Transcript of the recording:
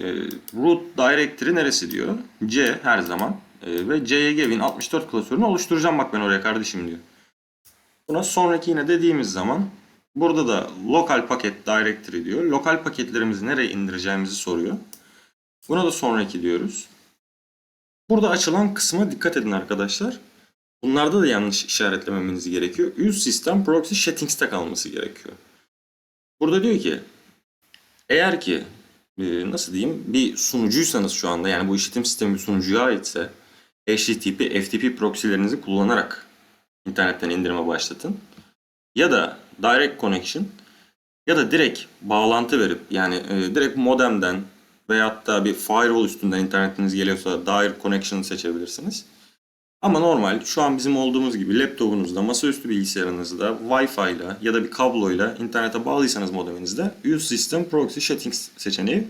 e, root directory neresi diyor. C her zaman. E, ve C'ye Win 64 klasörünü oluşturacağım bak ben oraya kardeşim diyor. Buna sonraki yine dediğimiz zaman burada da local paket directory diyor. Lokal paketlerimizi nereye indireceğimizi soruyor. Buna da sonraki diyoruz. Burada açılan kısma dikkat edin arkadaşlar. Bunlarda da yanlış işaretlememeniz gerekiyor. Use System Proxy Settings'te kalması gerekiyor. Burada diyor ki eğer ki nasıl diyeyim bir sunucuysanız şu anda yani bu işletim sistemi bir sunucuya aitse HTTP, FTP proxy'lerinizi kullanarak internetten indirime başlatın. Ya da direct connection ya da direkt bağlantı verip yani e, direkt modemden veyahut da bir firewall üstünden internetiniz geliyorsa direct connection seçebilirsiniz. Ama normal şu an bizim olduğumuz gibi laptopunuzda, masaüstü bilgisayarınızda Wi-Fi ile ya da bir kabloyla internete bağlıysanız modeminizde Use System Proxy Settings seçeneği